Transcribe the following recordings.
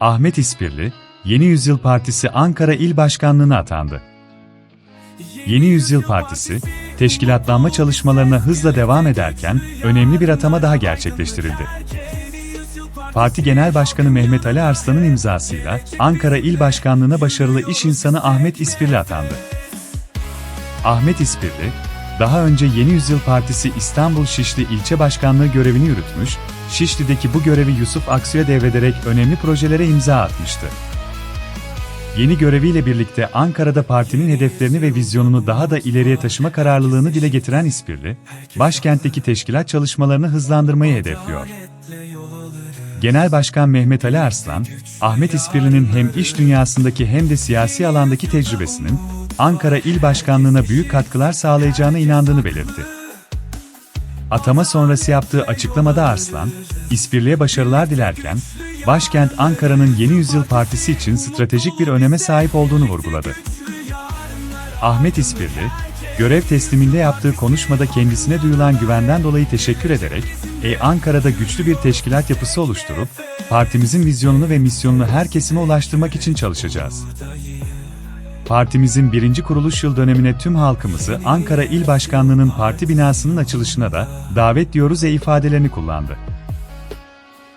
Ahmet İspirli, Yeni Yüzyıl Partisi Ankara İl Başkanlığı'na atandı. Yeni Yüzyıl Partisi, teşkilatlanma çalışmalarına hızla devam ederken önemli bir atama daha gerçekleştirildi. Parti Genel Başkanı Mehmet Ali Arslan'ın imzasıyla Ankara İl Başkanlığı'na başarılı iş insanı Ahmet İspirli atandı. Ahmet İspirli, daha önce Yeni Yüzyıl Partisi İstanbul Şişli İlçe Başkanlığı görevini yürütmüş, Şişli'deki bu görevi Yusuf Aksu'ya devrederek önemli projelere imza atmıştı. Yeni göreviyle birlikte Ankara'da partinin hedeflerini ve vizyonunu daha da ileriye taşıma kararlılığını dile getiren İspirli, başkentteki teşkilat çalışmalarını hızlandırmayı hedefliyor. Genel Başkan Mehmet Ali Arslan, Ahmet İspirli'nin hem iş dünyasındaki hem de siyasi alandaki tecrübesinin Ankara İl Başkanlığı'na büyük katkılar sağlayacağına inandığını belirtti. Atama sonrası yaptığı açıklamada Arslan, İspirli'ye başarılar dilerken, başkent Ankara'nın Yeni Yüzyıl Partisi için stratejik bir öneme sahip olduğunu vurguladı. Ahmet İspirli, görev tesliminde yaptığı konuşmada kendisine duyulan güvenden dolayı teşekkür ederek, e Ankara'da güçlü bir teşkilat yapısı oluşturup, partimizin vizyonunu ve misyonunu her kesime ulaştırmak için çalışacağız. Partimizin birinci kuruluş yıl dönemine tüm halkımızı Ankara İl Başkanlığı'nın parti binasının açılışına da davet diyoruz e ifadelerini kullandı.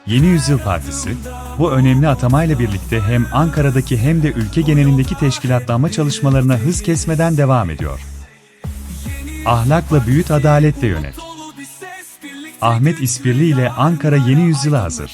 Yeni Yüzyıl Partisi, bu önemli atamayla birlikte hem Ankara'daki hem de ülke genelindeki teşkilatlanma çalışmalarına hız kesmeden devam ediyor. Ahlakla büyüt adaletle yönet. Ahmet İspirli ile Ankara Yeni Yüzyıl'a hazır.